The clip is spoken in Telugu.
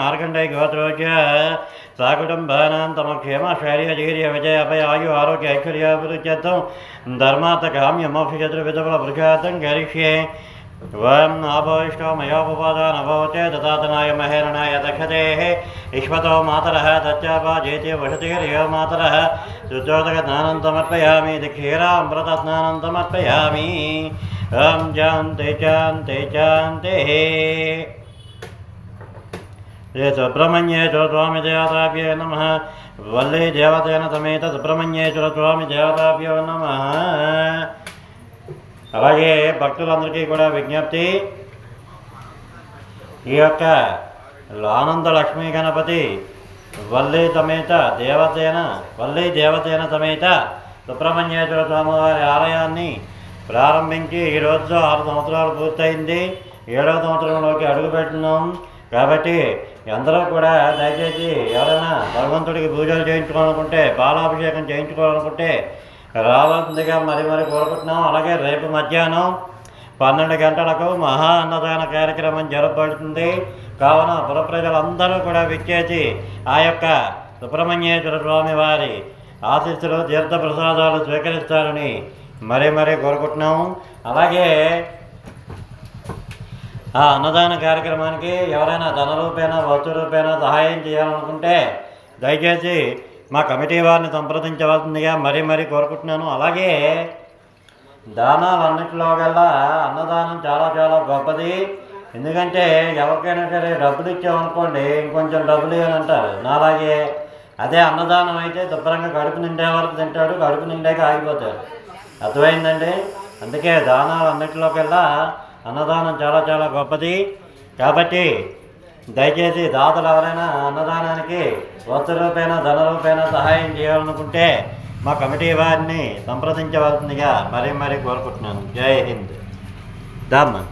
ಮಾರ್ಕಂಡೈ ಗೋತ್ರೋಜ ಸಾಕುಟುಂಬಾನಾಂ क्षेम शैर्य धीर्य विजय अभय आयु आरोग्य ಆರೋಗ್ಯ धर्मात काम्य ಕಾಮ್ಯಮೋಕ್ಷತ್ರ ವಿಧಬಲ ಬೃಹಾತಂ ಕರಿಷ್ಯೆ त्वं नाभविष्टो मयोपपादा महेरणाय दक्षते। इश्वतो मातर तच्चापा जेते वसतिर्यो मातरः। सुचोदकस्नानं समर्पयामि दक्षीरामृतस्नानं समर्पयामि ॐ जान्ते శ్రీ సుబ్రహ్మణ్యేశ్వర స్వామి దేవతాభ్యో నమ. వల్లీ దేవతేన సమేత సుబ్రహ్మణ్యేశ్వర స్వామి దేవతాభ్యో నమ. అలాగే భక్తులందరికీ కూడా విజ్ఞప్తి. ఈ యొక్క ఆనంద లక్ష్మీ గణపతి వల్లి సమేత దేవతేన వల్లి దేవతేన సమేత సుబ్రహ్మణ్యేశ్వర స్వామివారి ఆలయాన్ని ప్రారంభించి ఈ రోజుతో ఆరు సంవత్సరాలు పూర్తయింది. ఏడవ సంవత్సరంలోకి అడుగుపెట్టినాం. కాబట్టి అందరూ కూడా దయచేసి ఎవరైనా భగవంతుడికి పూజలు చేయించుకోవాలనుకుంటే బాలాభిషేకం చేయించుకోవాలనుకుంటే రావాల్సిందిగా మరి మరి కోరుకుంటున్నాం. అలాగే రేపు మధ్యాహ్నం పన్నెండు గంటలకు మహా అన్నదాన కార్యక్రమం జరపబడుతుంది. కావున పుర ప్రజలందరూ కూడా విచ్చేసి ఆ యొక్క సుబ్రహ్మణ్యేశ్వర స్వామి వారి ఆశీస్సులు తీర్థప్రసాదాలు స్వీకరిస్తారని మరీ మరీ కోరుకుంటున్నాము అలాగే ఆ అన్నదాన కార్యక్రమానికి ఎవరైనా ధన రూపేణ వస్తు రూపేణ సహాయం చేయాలనుకుంటే దయచేసి మా కమిటీ వారిని సంప్రదించవలసిందిగా మరీ మరీ కోరుకుంటున్నాను. అలాగే దానాలన్నింటిలో కల్లా అన్నదానం చాలా చాలా గొప్పది. ఎందుకంటే ఎవరికైనా సరే డబ్బులు ఇచ్చామనుకోండి ఇంకొంచెం డబ్బులు ఇవ్వని అంటారు. నాలాగే అదే అన్నదానం అయితే శుభ్రంగా కడుపు నిండే వరకు తింటాడు కడుపు నిండాక ఆగిపోతాడు. అర్థమైందండి? అందుకే దానాలు అన్నింటిలోకెల్లా అన్నదానం చాలా చాలా గొప్పది. కాబట్టి దయచేసి దాతలు ఎవరైనా అన్నదానానికి వస్తు రూపేణ ధన రూపేణ సహాయం చేయాలనుకుంటే మా కమిటీ వారిని సంప్రదించవలసిందిగా మరీ మరీ కోరుకుంటున్నాను. జై హింద్. దామ్మా